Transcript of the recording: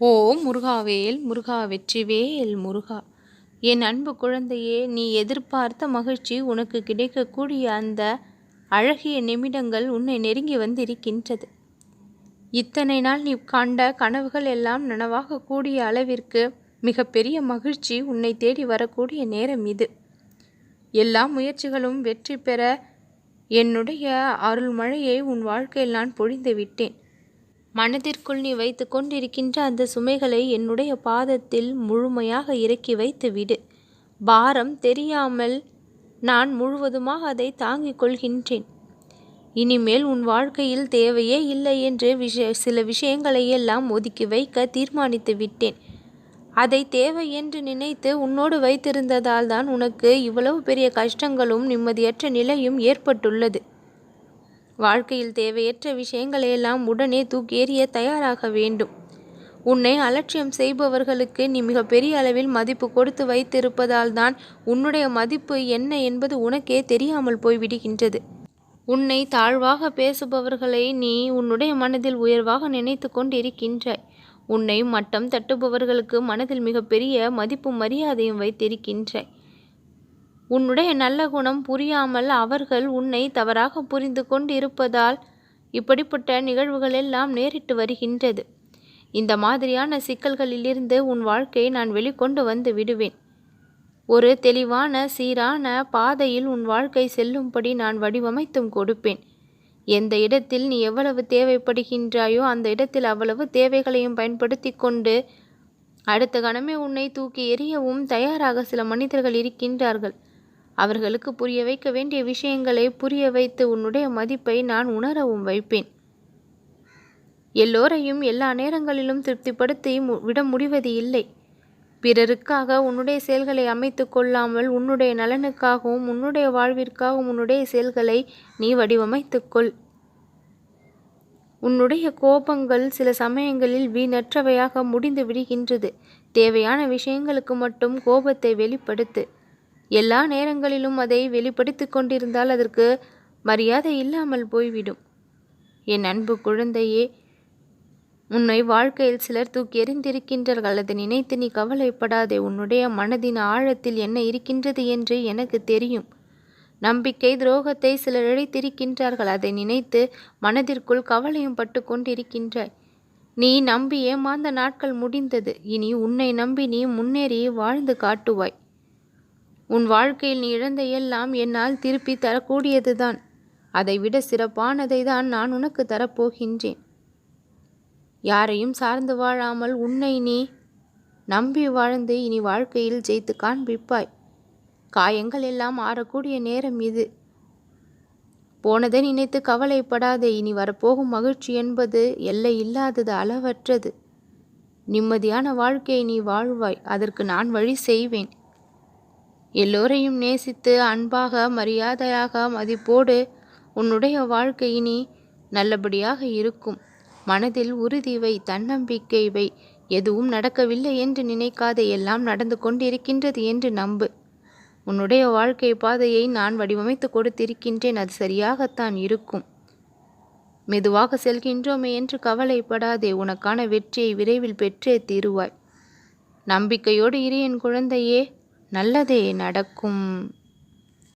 ஓ முருகாவேல் முருகா வெற்றிவேல் முருகா. என் அன்பு குழந்தையே நீ எதிர்பார்த்த மகிழ்ச்சி உனக்கு கிடைக்கக்கூடிய அந்த அழகிய நிமிடங்கள் உன்னை நெருங்கி வந்திருக்கின்றது. இத்தனை நாள் நீ கண்ட கனவுகள் எல்லாம் நனவாக கூடிய அளவிற்கு மிகப்பெரிய மகிழ்ச்சி உன்னை தேடி வரக்கூடிய நேரம் இது. எல்லா முயற்சிகளும் வெற்றி பெற என்னுடைய அருள்மழையை உன் வாழ்க்கையில் நான் பொழிந்து விட்டேன். மனதிற்குள் நீ வைத்து கொண்டிருக்கின்ற அந்த சுமைகளை என்னுடைய பாதத்தில் முழுமையாக இறக்கி வைத்து விடு பாரம் தெரியாமல் நான் முழுவதுமாக அதை தாங்கிக் கொள்கின்றேன். இனிமேல் உன் வாழ்க்கையில் தேவையே இல்லை என்று விஷய சில விஷயங்களை எல்லாம் ஒதுக்கி வைக்க தீர்மானித்து விட்டேன். அதை தேவை என்று நினைத்து உன்னோடு வைத்திருந்ததால் தான் உனக்கு இவ்வளவு பெரிய கஷ்டங்களும் நிம்மதியற்ற நிலையும் ஏற்பட்டுள்ளது. வாழ்க்கையில் தேவையற்ற விஷயங்களையெல்லாம் உடனே தூக்கி எறிய தயாராக வேண்டும். உன்னை அலட்சியம் செய்பவர்களுக்கு நீ மிகப்பெரிய அளவில் மதிப்பு கொடுத்து வைத்திருப்பதால் தான் உன்னுடைய மதிப்பு என்ன என்பது உனக்கே தெரியாமல் போய்விடுகின்றது. உன்னை தாழ்வாக பேசுபவர்களை நீ உன்னுடைய மனதில் உயர்வாக நினைத்து கொண்டிருக்கின்றாய். உன்னை மட்டம் தட்டுபவர்களுக்கு மனதில் மிகப்பெரிய மதிப்பும் மரியாதையும் வைத்திருக்கின்றாய். உன்னுடைய நல்ல குணம் புரியாமல் அவர்கள் உன்னை தவறாக புரிந்து கொண்டிருப்பதால் இப்படிப்பட்ட நிகழ்வுகள் எல்லாம் நேரிட்டு வருகின்றது. இந்த மாதிரியான சிக்கல்களிலிருந்து உன் வாழ்க்கையை நான் வெளிக்கொண்டு வந்து விடுவேன். ஒரு தெளிவான சீரான பாதையில் உன் வாழ்க்கை செல்லும்படி நான் வடிவமைத்தும் கொடுப்பேன். எந்த இடத்தில் நீ எவ்வளவு தேவைப்படுகின்றாயோ அந்த இடத்தில் அவ்வளவு தேவைகளையும் பயன்படுத்தி கொண்டு அடுத்த கணமே உன்னை தூக்கி எறியவும் தயாராக சில மனிதர்கள் இருக்கின்றார்கள். அவர்களுக்கு புரிய வைக்க வேண்டிய விஷயங்களை புரிய வைத்து உன்னுடைய மதிப்பை நான் உணரவும் வைப்பேன். எல்லோரையும் எல்லா நேரங்களிலும் திருப்திப்படுத்தி விட முடிவது இல்லை. பிறருக்காக உன்னுடைய செயல்களை அமைத்து கொள்ளாமல் உன்னுடைய நலனுக்காகவும் உன்னுடைய வாழ்விற்காகவும் உன்னுடைய செயல்களை நீ வடிவமைத்துக்கொள் உன்னுடைய கோபங்கள் சில சமயங்களில் வீணற்றவையாக முடிந்து விடுகின்றது. தேவையான விஷயங்களுக்கு மட்டும் கோபத்தை வெளிப்படுத்து. எல்லா நேரங்களிலும் அதை வெளிப்படுத்தி கொண்டிருந்தால் அதற்கு மரியாதை இல்லாமல் போய்விடும். என் அன்பு குழந்தையே உன்னை வாழ்க்கையில் சிலர் தூக்கி எறிந்திருக்கின்றார்கள். அதை நினைத்து நீ கவலைப்படாதே. உன்னுடைய மனதின் ஆழத்தில் என்ன இருக்கின்றது என்று எனக்கு தெரியும். நம்பிக்கை துரோகத்தை சிலர் இழைத்திருக்கின்றார்கள். அதை நினைத்து மனதிற்குள் கவலையும் பட்டு கொண்டிருக்கின்றாய். நீ நம்பி ஏமாந்த நாட்கள் முடிந்தது. இனி உன்னை நம்பி நீ முன்னேறி வாழ்ந்து காட்டுவாய். உன் வாழ்க்கையில் நீ இழந்த எல்லாம் என்னால் திருப்பி தரக்கூடியதுதான். அதைவிட சிறப்பானதை தான் நான் உனக்கு தரப்போகின்றேன். யாரையும் சார்ந்து வாழாமல் உன்னை நீ நம்பி வாழ்ந்து இனி வாழ்க்கையில் ஜெயித்து காண்பிப்பாய். காயங்கள் எல்லாம் ஆறக்கூடிய நேரம் இது. போனதை நினைத்து கவலைப்படாதே இனி வரப்போகும் மகிழ்ச்சி என்பது எல்லை இல்லாதது அளவற்றது. நிம்மதியான வாழ்க்கையை நீ வாழ்வாய் அதற்கு நான் வழி செய்வேன். எல்லோரையும் நேசித்து அன்பாக மரியாதையாக மதிப்போடு உன்னுடைய வாழ்க்கை இனி நல்லபடியாக இருக்கும். மனதில் உறுதி வை தன்னம்பிக்கை வை. எதுவும் நடக்கவில்லை என்று நினைக்காத எல்லாம் நடந்து கொண்டிருக்கின்றது என்று நம்பு. உன்னுடைய வாழ்க்கை பாதையை நான் வடிவமைத்து கொடுத்திருக்கின்றேன் அது சரியாகத்தான் இருக்கும். மெதுவாக செல்கின்றோமே என்று கவலைப்படாதே உனக்கான வெற்றியை விரைவில் பெற்றே தீருவாய். நம்பிக்கையோடு இரு என் குழந்தையே நல்லதே நடக்கும்